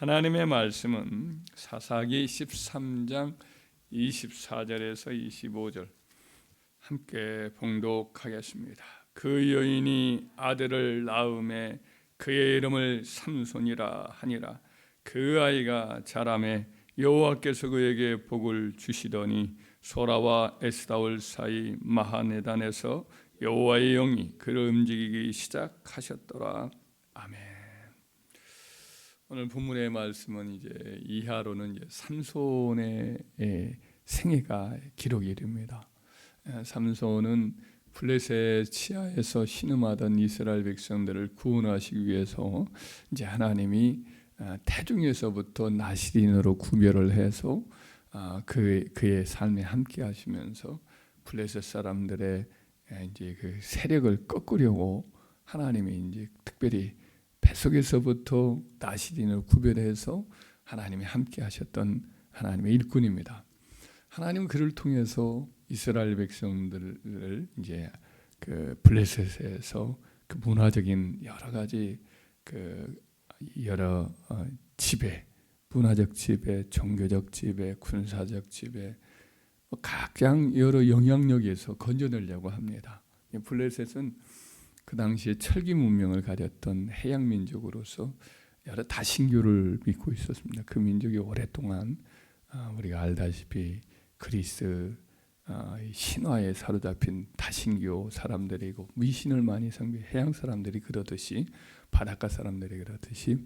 하나님의 말씀은 사사기 13장 24절에서 25절 함께 봉독하겠습니다. 그 여인이 아들을 낳음에 그의 이름을 삼손이라 하니라. 그 아이가 자라매 여호와께서 그에게 복을 주시더니 소라와 에스다올 사이 마하네단에서 여호와의 영이 그를 움직이기 시작하셨더라. 오늘 본문의 말씀은 이제 이하로는 이제 삼손의 예, 생애가 기록이 됩니다. 예, 삼손은 블레셋 치하에서 신음하던 이스라엘 백성들을 구원하시기 위해서 이제 하나님이 아, 태중에서부터 나시린으로 구별을 해서 아, 그 그의 삶에 함께 하시면서 블레셋 사람들의 예, 이제 그 세력을 꺾으려고 하나님이 이제 특별히 뱃속에서부터 나시린을 구별해서 하나님이 함께 하셨던 하나님의 일꾼입니다. 하나님은 그를 통해서 이스라엘 백성들을 이제 그 블레셋에서 그 문화적인 여러 가지 그 여러 어, 지배, 문화적 지배, 종교적 지배, 군사적 지배, 뭐 각장 여러 영향력에서 건져내려고 합니다. 블레셋은 그 당시에 철기 문명을 가졌던 해양 민족으로서 여러 다신교를 믿고 있었습니다. 그 민족이 오랫동안 아, 우리가 알다시피 그리스 아, 신화에 사로잡힌 다신교 사람들이고 미신을 많이 섬기 해양 사람들이 그러듯이 바닷가 사람들이 그러듯이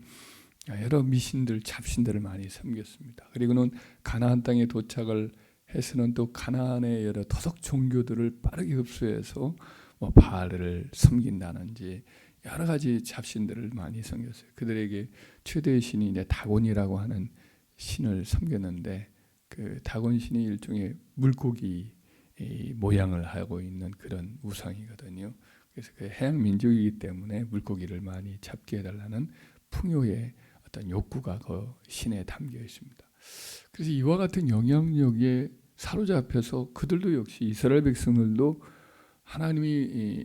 여러 미신들 잡신들을 많이 섬겼습니다. 그리고는 가나안 땅에 도착을 해서는 또 가나안의 여러 토속 종교들을 빠르게 흡수해서 뭐 바알을 섬긴다는지 여러 가지 잡신들을 많이 섬겼어요. 그들에게 최대의 신이 이제 다곤이라고 하는 신을 섬겼는데 그 다곤 신이 일종의 물고기 모양을 하고 있는 그런 우상이거든요. 그래서 그 해양 민족이기 때문에 물고기를 많이 잡게 해달라는 풍요의 어떤 욕구가 그 신에 담겨 있습니다. 그래서 이와 같은 영향력에 사로잡혀서 그들도 역시 이스라엘 백성들도 하나님이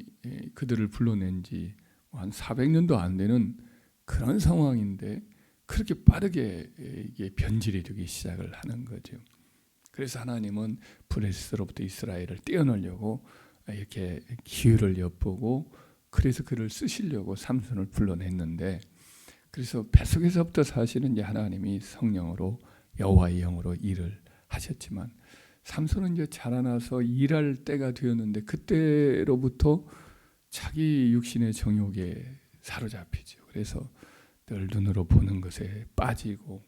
그들을 불러낸 지 한 400년도 안 되는 그런 상황인데 그렇게 빠르게 이게 변질이 되기 시작을 하는 거죠. 그래서 하나님은 브레스로부터 이스라엘을 떼어내려고 이렇게 기회를 엿보고 그래서 그를 쓰시려고 삼손을 불러냈는데 그래서 뱃속에서부터 사실은 이제 하나님이 성령으로 여호와의 영으로 일을 하셨지만 삼손은 이제 자라나서 일할 때가 되었는데 그때로부터 자기 육신의 정욕에 사로잡히죠. 그래서 늘 눈으로 보는 것에 빠지고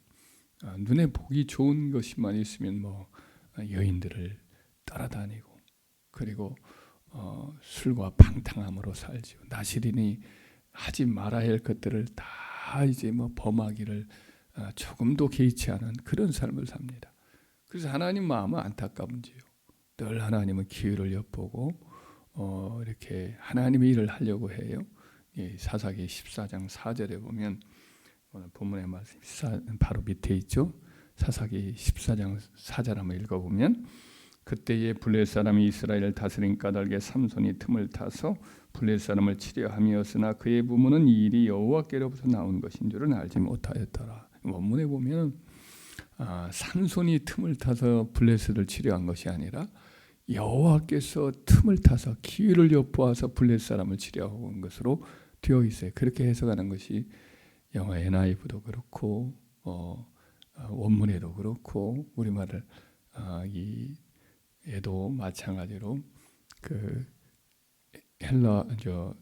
아, 눈에 보기 좋은 것이만 있으면 뭐 여인들을 따라다니고 그리고 어, 술과 방탕함으로 살지요. 나시린이 하지 말아야 할 것들을 다 이제 뭐 범하기를 어, 조금도 개의치 않은 그런 삶을 삽니다. 그래서 하나님 마음은 안타까운지요. 늘 하나님은 기회를 엿보고 어, 이렇게 하나님의 일을 하려고 해요. 예, 사사기 14장 4절에 보면 오늘 본문의 말씀 바로 밑에 있죠. 사사기 14장 4절 한번 읽어보면 그때에 블레 사람이 이스라엘을 다스린 까닭에 삼손이 틈을 타서 블레 사람을 치려 함이었으나 그의 부모는 이 일이 여호와께로부터 나온 것인 줄은 알지 못하였더라. 원문에 보면 아, 삼손이 틈을 타서 블레셋을 치료한 것이 아니라 여호와께서 틈을 타서 기회를 엿보아서 블레셋 사람을 치료한 것으로 되어 있어요. 그렇게 해석하는 것이 영어 NIV도 그렇고 어, 어, 원문에도 그렇고 우리말을 어, 이 에도 마찬가지로 그 헬라 저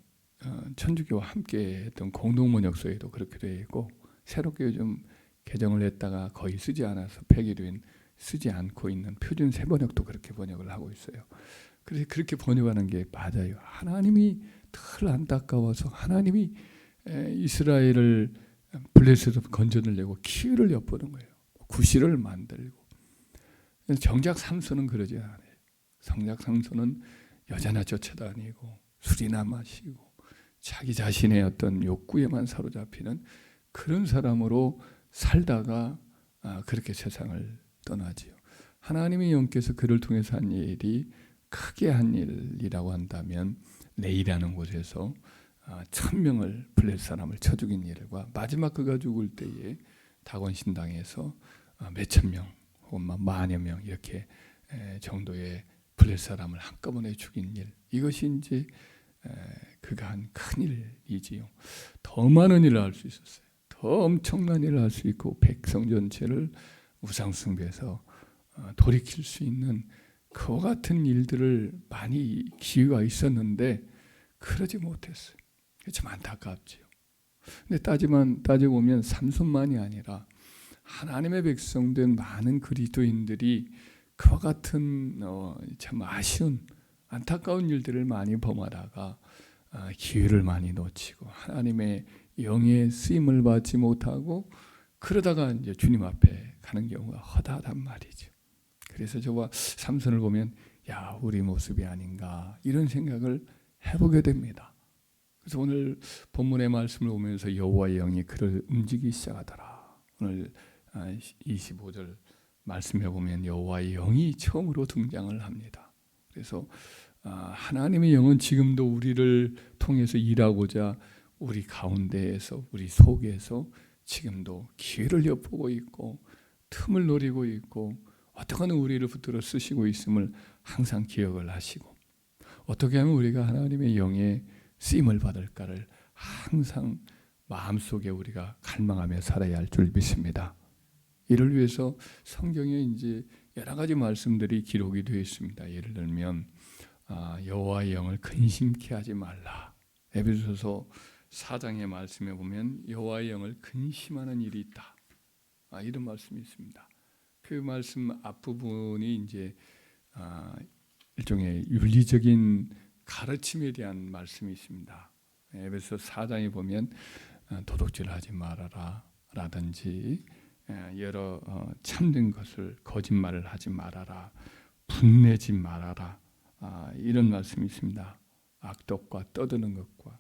어, 천주교와 함께 했던 공동번역서에도 그렇게 되어 있고 새롭게 요즘 개정을 했다가 거의 쓰지 않아서 폐기된 쓰지 않고 있는 표준 세 번역도 그렇게 번역을 하고 있어요. 그래서 그렇게 번역하는 게 맞아요. 하나님이 늘 안타까워서 하나님이 이스라엘을 블레셋에서 건져내려고 기회를 엿보는 거예요. 구실을 만들고. 정작 삼손은 그러지 않아요. 성작 삼손은 여자나 쫓아다니고 술이나 마시고 자기 자신의 어떤 욕구에만 사로잡히는 그런 사람으로 살다가 아, 그렇게 세상을 떠나지요. 하나님의 영께서 그를 통해서 한 일이 크게 한 일이라고 한다면 내일하는 곳에서 아, 천 명을 블레 사람을 쳐 죽인 일과 마지막 그가 죽을 때에 다곤 신당에서 어, 몇천 명 혹은 막 만여 명 이렇게 에, 정도의 블레 사람을 한꺼번에 죽인 일 이것이 이제 에, 그가 한 큰 일이지요. 더 많은 일을 할 수 있었어요. 더 엄청난 일을 할 수 있고 백성 전체를 우상 숭배에서 어, 돌이킬 수 있는 그와 같은 일들을 많이 기회가 있었는데 그러지 못했어요. 참 안타깝지요. 근데 따지만 따져 보면 삼손만이 아니라 하나님의 백성된 많은 그리스도인들이 그와 같은 어, 참 아쉬운 안타까운 일들을 많이 범하다가 아, 기회를 많이 놓치고 하나님의 영의 쓰임을 받지 못하고 그러다가 이제 주님 앞에 가는 경우가 허다하단 말이죠. 그래서 저와 삼손을 보면 야 우리 모습이 아닌가 이런 생각을 해보게 됩니다. 그래서 오늘 본문의 말씀을 보면서 여호와의 영이 그를 움직이기 시작하더라. 오늘 25절 말씀에 보면 여호와의 영이 처음으로 등장을 합니다. 그래서 아, 하나님의 영은 지금도 우리를 통해서 일하고자 우리 가운데에서 우리 속에서 지금도 기회를 엿보고 있고 틈을 노리고 있고 어떻게 하면 우리를 붙들어 쓰시고 있음을 항상 기억을 하시고 어떻게 하면 우리가 하나님의 영에 쓰임을 받을까를 항상 마음속에 우리가 갈망하며 살아야 할 줄 믿습니다. 이를 위해서 성경에 이제 여러 가지 말씀들이 기록이 되어 있습니다. 예를 들면 아, 여호와의 영을 근심케 하지 말라. 에베소서 4장의 말씀에 보면 여호와의 영을 근심하는 일이 있다. 아, 이런 말씀이 있습니다. 그 말씀 앞부분이 이제 아, 일종의 윤리적인 가르침에 대한 말씀이 있습니다. 에베소 4장에 보면 아, 도둑질하지 말아라 라든지 여러 어, 참된 것을 거짓말을 하지 말아라 분내지 말아라 아, 이런 말씀이 있습니다. 악독과 떠드는 것과 아,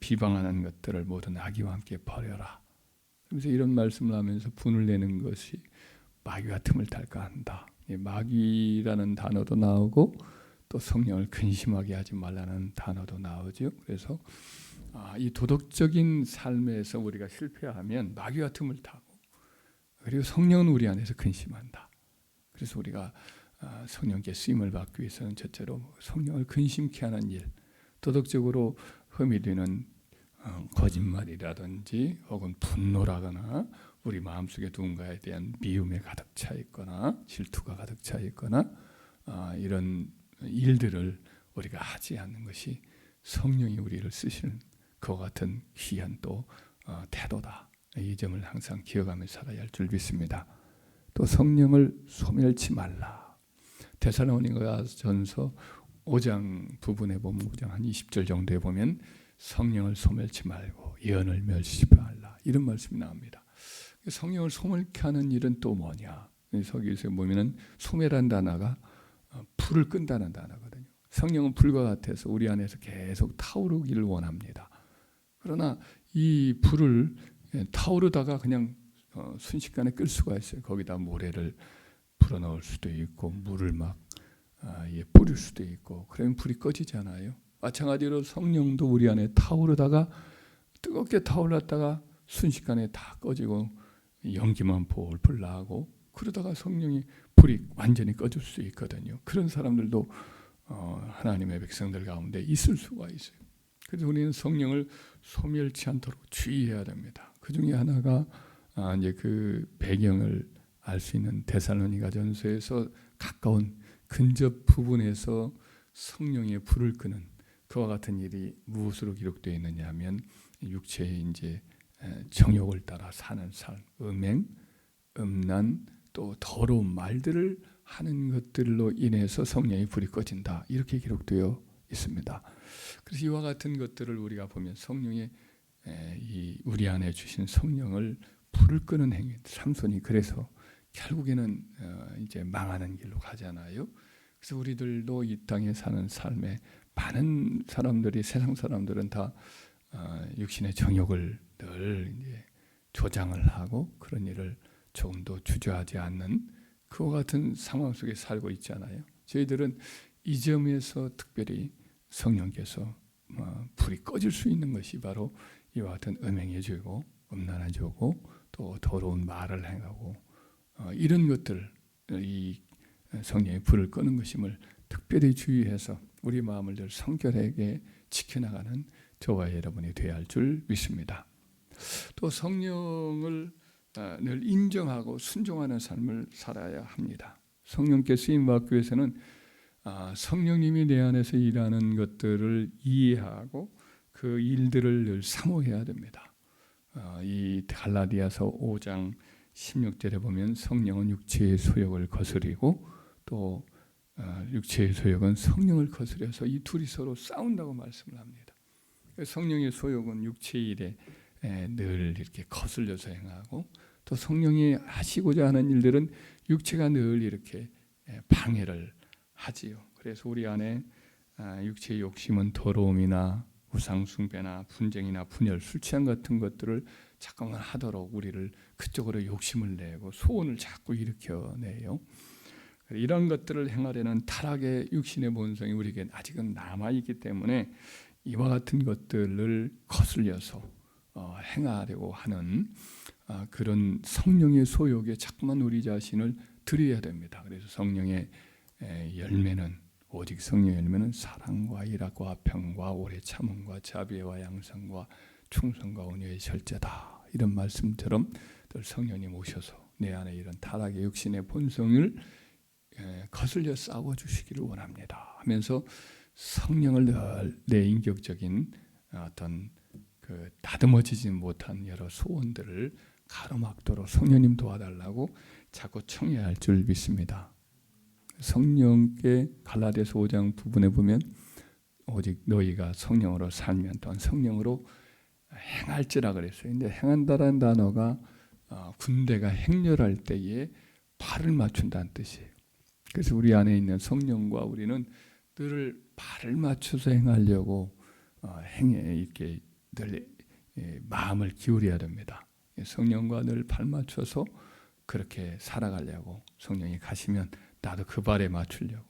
비방하는 것들을 모든 악의와 함께 버려라. 그래서 이런 말씀을 하면서 분을 내는 것이 마귀와 틈을 탈까 한다. 마귀라는 단어도 나오고 또 성령을 근심하게 하지 말라는 단어도 나오죠. 그래서 아, 이 도덕적인 삶에서 우리가 실패하면 마귀와 틈을 타고 그리고 성령은 우리 안에서 근심한다. 그래서 우리가 아, 성령께 쓰임을 받기 위해서는 첫째로 성령을 근심케 하는 일, 도덕적으로 흠이 되는 어, 거짓말이라든지 혹은 분노라거나 우리 마음속에 누군가에 대한 미움에 가득 차 있거나 질투가 가득 차 있거나 아, 이런 일들을 우리가 하지 않는 것이 성령이 우리를 쓰시는 그와 같은 귀한 또 어, 태도다. 이 점을 항상 기억하며 살아야 할 줄 믿습니다. 또 성령을 소멸치 말라. 데살로니가 전서 5장 부분에 보면 5장 한 20절 정도에 보면 성령을 소멸치 말고 예언을 멸시지 말라 이런 말씀이 나옵니다. 성령을 소멸케 하는 일은 또 뭐냐? 서기에서 보면은 소멸한 단어가 어, 불을 끈다는 단어거든요. 성령은 불과 같아서 우리 안에서 계속 타오르기를 원합니다. 그러나 이 불을 예, 타오르다가 그냥 어, 순식간에 끌 수가 있어요. 거기다 모래를 불어넣을 수도 있고 물을 막 뿌릴 수도 있고 그러면 불이 꺼지잖아요. 마찬가지로 성령도 우리 안에 타오르다가 뜨겁게 타올랐다가 순식간에 다 꺼지고 연기만 볼풀 나고 그러다가 성령이 불이 완전히 꺼질 수 있거든요. 그런 사람들도 어, 하나님의 백성들 가운데 있을 수가 있어요. 그래서 우리는 성령을 소멸치 않도록 주의해야 됩니다. 그 중에 하나가 아, 이제 그 배경을 알 수 있는 데살로니가 전서에서 가까운 근접 부분에서 성령의 불을 끄는 그와 같은 일이 무엇으로 기록되어 있느냐 하면 육체의 이제 정욕을 따라 사는 삶, 음행, 음란, 또 더러운 말들을 하는 것들로 인해서 성령의 불이 꺼진다. 이렇게 기록되어 있습니다. 그래서 이와 같은 것들을 우리가 보면 성령의 이 우리 안에 주신 성령을 불을 끄는 행위, 삼손이 그래서 결국에는 어, 이제 망하는 길로 가잖아요. 그래서 우리들도 이 땅에 사는 삶에 많은 사람들이 세상 사람들은 다 어, 육신의 정욕을 늘 이제 조장을 하고 그런 일을 조금도 주저하지 않는 그와 같은 상황 속에 살고 있잖아요. 저희들은 이 점에서 특별히 성령께서 어, 불이 꺼질 수 있는 것이 바로 이와 같은 음행의 죄고 음란의 죄고 또 더러운 말을 행하고 어, 이런 것들 이 성령의 불을 끄는 것임을 특별히 주의해서 우리 마음을 늘 성결하게 지켜나가는 저와 여러분이 되어야 할 줄 믿습니다. 또 성령을 아, 늘 인정하고 순종하는 삶을 살아야 합니다. 성령께 쓰임 받기 위해서는 아, 성령님이 내 안에서 일하는 것들을 이해하고 그 일들을 늘 사모해야 됩니다. 아, 이 갈라디아서 5장 16절에 보면 성령은 육체의 소욕을 거스리고 또 육체의 소욕은 성령을 거스려서 이 둘이 서로 싸운다고 말씀을 합니다. 성령의 소욕은 육체의 일에 늘 이렇게 거슬려서 행하고 또 성령이 하시고자 하는 일들은 육체가 늘 이렇게 방해를 하지요. 그래서 우리 안에 육체의 욕심은 더러움이나 우상숭배나 분쟁이나 분열, 술 취한 같은 것들을 잠깐만 하도록 우리를 그쪽으로 욕심을 내고 소원을 자꾸 일으켜내요. 이런 것들을 행하려는 타락의 육신의 본성이 우리에게 아직은 남아 있기 때문에 이와 같은 것들을 거슬려서 어, 행하려고 하는 어, 그런 성령의 소욕에 자꾸만 우리 자신을 드려야 됩니다. 그래서 성령의 에, 열매는 오직 성령의 열매는 사랑과 일학과 평과 오래 참음과 자비와 양성과 충성과 온유의 절제다. 이런 말씀처럼 늘 성령님 오셔서 내 안에 이런 타락의 육신의 본성을 에, 거슬려 싸워 주시기를 원합니다. 하면서 성령을 늘 내 인격적인 어떤 그 다듬어지지 못한 여러 소원들을 가로막도록 성령님 도와달라고 자꾸 청해야 할줄 믿습니다. 성령께 갈라디아서 5장 부분에 보면 오직 너희가 성령으로 살면 또한 성령으로 행할지라 그랬어요. 근데 행한다라는 단어가 어, 군대가 행렬할 때에 발을 맞춘다는 뜻이에요. 그래서 우리 안에 있는 성령과 우리는 늘 발을 맞춰서 행하려고 어, 행해 이렇게 늘 예, 마음을 기울여야 됩니다. 성령과 늘 발 맞춰서 그렇게 살아가려고 성령이 가시면 나도 그 발에 맞추려고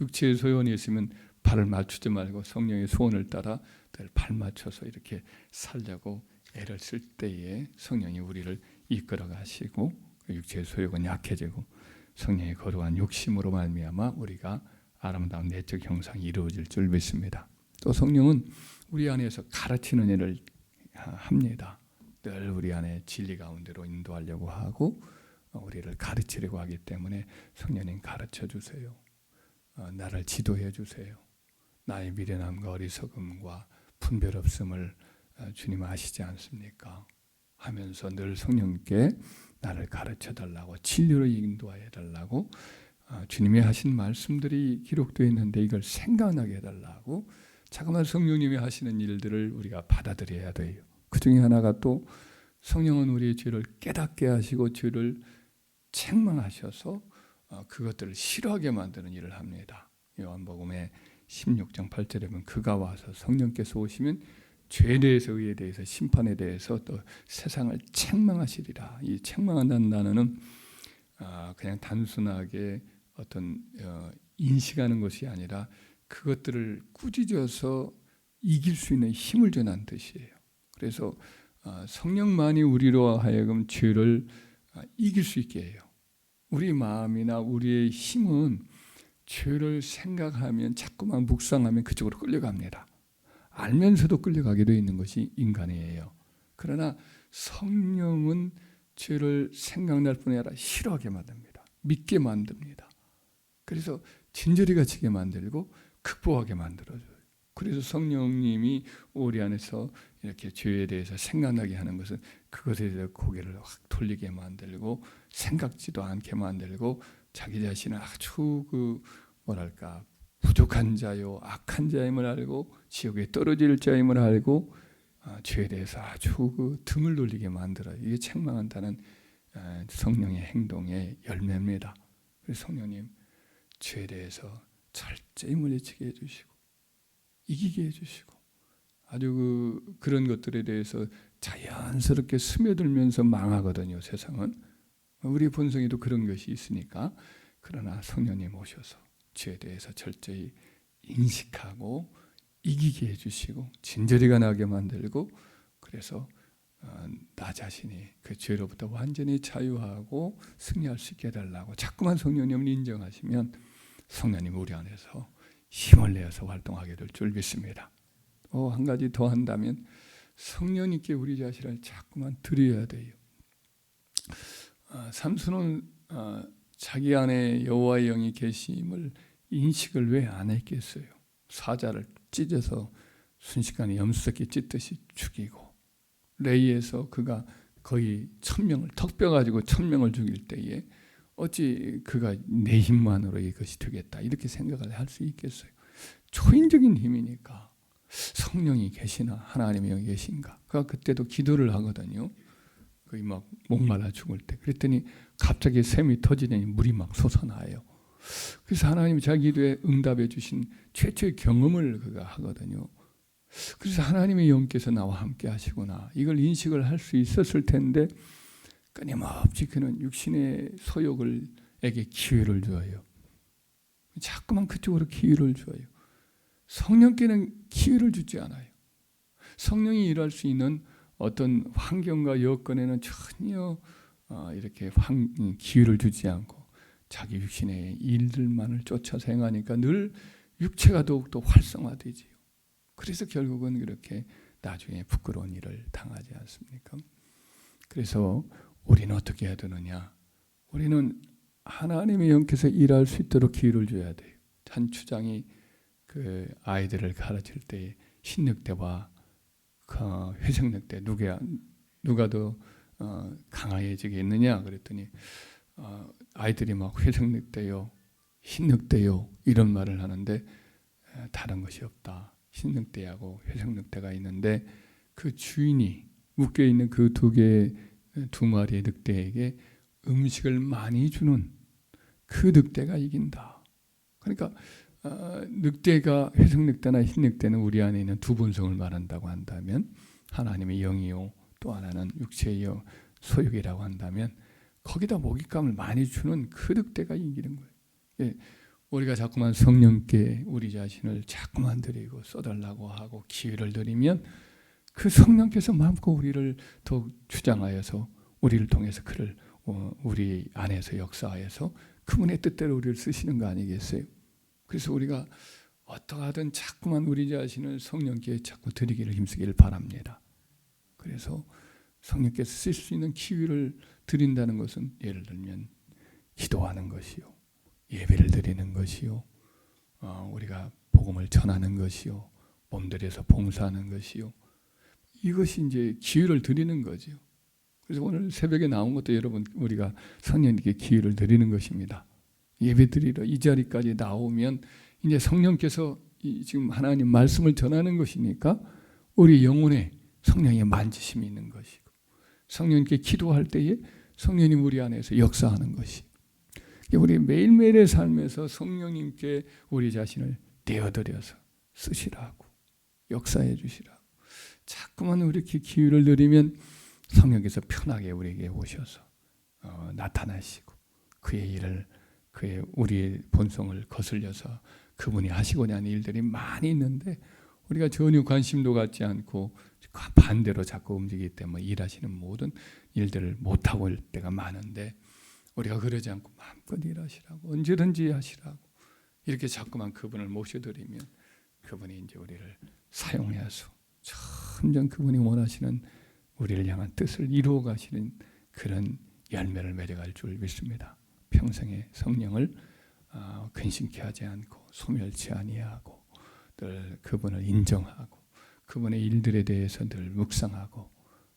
육체의 소원이 있으면 발을 맞추지 말고 성령의 소원을 따라 늘 발 맞춰서 이렇게 살려고 애를 쓸 때에 성령이 우리를 이끌어 가시고 육체의 소욕은 약해지고 성령의 거룩한 욕심으로 말미암아 우리가 아름다운 내적 형상이 이루어질 줄 믿습니다. 또 성령은 우리 안에서 가르치는 일을 합니다. 늘 우리 안에 진리 가운데로 인도하려고 하고 우리를 가르치려고 하기 때문에 성령님 가르쳐 주세요. 어, 나를 지도해 주세요. 나의 미련함과 어리석음과 분별 없음을 어, 주님 아시지 않습니까? 하면서 늘 성령께 나를 가르쳐 달라고 진리로 인도해 달라고 어, 주님이 하신 말씀들이 기록되어 있는데 이걸 생각나게 해달라고 자그마한 성령님이 하시는 일들을 우리가 받아들여야 돼요. 그 중에 하나가 또 성령은 우리의 죄를 깨닫게 하시고 죄를 책망하셔서 어, 그것들을 싫어하게 만드는 일을 합니다. 요한복음의 16장 8절에 보면 그가 와서 성령께서 오시면 죄에 대해서 의에 대해서 심판에 대해서 또 세상을 책망하시리라. 이 책망한다는 단어는 아, 그냥 단순하게 어떤 어, 인식하는 것이 아니라 그것들을 꾸짖어서 이길 수 있는 힘을 주는 뜻이에요. 그래서 어, 성령만이 우리로 하여금 죄를 어, 이길 수 있게 해요. 우리 마음이나 우리의 힘은 죄를 생각하면 자꾸만 묵상하면 그쪽으로 끌려갑니다. 알면서도 끌려가게 되어 있는 것이 인간이에요. 그러나 성령은 죄를 생각날 뿐 아니라 싫어하게 만듭니다. 믿게 만듭니다. 그래서 진저리 가치게 만들고 극복하게 만들어줘요. 그래서 성령님이 우리 안에서 이렇게 죄에 대해서 생각나게 하는 것은 그것에 대해서 고개를 확 돌리게 만들고 생각지도 않게 만들고 자기 자신은 아주 그 뭐랄까 부족한 자요 악한 자임을 알고 지옥에 떨어질 자임을 알고 아, 죄에 대해서 아주 그 등을 돌리게 만들어 이게 책망한다는 아, 성령의 행동의 열매입니다. 그래서 성령님 죄에 대해서 철저히 물리치게 해주시고 이기게 해주시고 아주 그 그런 것들에 대해서 자연스럽게 스며들면서 망하거든요. 세상은 우리 본성에도 그런 것이 있으니까 그러나 성령님 오셔서 죄에 대해서 철저히 인식하고 이기게 해주시고 진저리가 나게 만들고 그래서 어, 나 자신이 그 죄로부터 완전히 자유하고 승리할 수 있게 해달라고 자꾸만 성령님을 인정하시면 성령님 우리 안에서 힘을 내어서 활동하게 될 줄 믿습니다. 또한 가지 더 한다면 성령님께 우리 자신을 자꾸만 드려야 돼요. 아, 삼손은 아, 자기 안에 여호와의 영이 계심을 인식을 왜 안 했겠어요? 사자를 찢어서 순식간에 염소새끼 찢듯이 죽이고 레이에서 그가 거의 천 명을 턱뼈 가지고 천 명을 죽일 때에 어찌 그가 내 힘만으로 이것이 되겠다 이렇게 생각을 할 수 있겠어요? 초인적인 힘이니까 성령이 계시나 하나님이 계신가? 그가 그때도 기도를 하거든요. 거의 막 목말라 죽을 때 그랬더니 갑자기 샘이 터지더니 물이 막 솟아나요. 그래서 하나님이 자기 기도에 응답해 주신 최초의 경험을 그가 하거든요. 그래서 하나님의 영께서 나와 함께 하시구나. 이걸 인식을 할 수 있었을 텐데 끊임없이 그는 육신의 소욕을 에게 기회를 줘요. 자꾸만 그쪽으로 기회를 줘요. 성령께는 기회를 주지 않아요. 성령이 일할 수 있는 어떤 환경과 여건에는 전혀 어, 이렇게 기회를 주지 않고 자기 육신의 일들만을 쫓아서 행하니까 늘 육체가 더욱더 활성화되지요. 그래서 결국은 그렇게 나중에 부끄러운 일을 당하지 않습니까? 그래서 우리는 어떻게 해야 되느냐? 우리는 하나님의 영께서 일할 수 있도록 기회를 줘야 돼요. 한 추장이 그 아이들을 가르칠 때 흰늑대와 그 회색늑대 누가 누가 더 어, 강해지겠느냐 그랬더니 어, 아이들이 막 회색늑대요, 흰늑대요 이런 말을 하는데 다른 것이 없다. 흰늑대하고 회색늑대가 있는데 그 주인이 묶여 있는 그 두 개의 두 마리의 늑대에게 음식을 많이 주는 그 늑대가 이긴다. 그러니까 어, 늑대가 회색 늑대나 흰 늑대는 우리 안에 있는 두 본성을 말한다고 한다면 하나님의 영이요 또 하나는 육체의 영 소욕이라고 한다면 거기다 먹잇감을 많이 주는 그 늑대가 이기는 거예요. 예, 우리가 자꾸만 성령께 우리 자신을 자꾸만 드리고 써달라고 하고 기회를 드리면 그 성령께서 마음껏 우리를 더 주장하여서 우리를 통해서 그를 어, 우리 안에서 역사하여서 그분의 뜻대로 우리를 쓰시는 거 아니겠어요? 그래서 우리가 어떠하든 자꾸만 우리 자신을 성령께 자꾸 드리기를 힘쓰기를 바랍니다. 그래서 성령께서 쓸 수 있는 기회를 드린다는 것은 예를 들면 기도하는 것이요, 예배를 드리는 것이요, 어, 우리가 복음을 전하는 것이요, 몸들에서 봉사하는 것이요. 이것이 이제 기회를 드리는 거죠. 그래서 오늘 새벽에 나온 것도 여러분 우리가 성령님께 기회를 드리는 것입니다. 예배 드리러 이 자리까지 나오면 이제 성령께서 지금 하나님 말씀을 전하는 것이니까 우리 영혼에 성령의 만지심이 있는 것이고 성령께 기도할 때에 성령님 우리 안에서 역사하는 것이. 우리 매일매일의 삶에서 성령님께 우리 자신을 내어드려서 쓰시라고 역사해 주시라고. 자꾸만 우리렇게 기회를 드리면 성령께서 편하게 우리에게 오셔서 어, 나타나시고 그의 일을 그의 우리의 본성을 거슬려서 그분이 하시고자 하는 일들이 많이 있는데 우리가 전혀 관심도 갖지 않고 반대로 자꾸 움직이기 때문에 일하시는 모든 일들을 못하고 일 때가 많은데 우리가 그러지 않고 마음껏 일하시라고 언제든지 하시라고 이렇게 자꾸만 그분을 모셔드리면 그분이 이제 우리를 사용해서 점점 그분이 원하시는 우리를 향한 뜻을 이루어 가시는 그런 열매를 맺어갈 줄 믿습니다. 평생의 성령을 어, 근심케 하지 않고 소멸치 아니하고 늘 그분을 인정하고 그분의 일들에 대해서 늘 묵상하고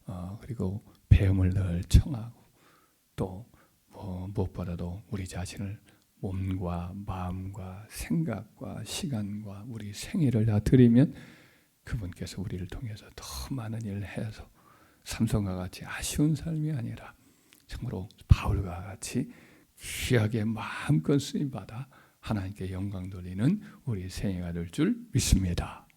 어, 그리고 배움을 늘 청하고 또 뭐 무엇보다도 우리 자신을 몸과 마음과 생각과 시간과 우리 생애를 다 드리면 그분께서 우리를 통해서 더 많은 일을 해서 삼성과 같이 아쉬운 삶이 아니라 정말로 바울과 같이 귀하게 마음껏 쓰임 받아 하나님께 영광 돌리는 우리 생애가 될 줄 믿습니다.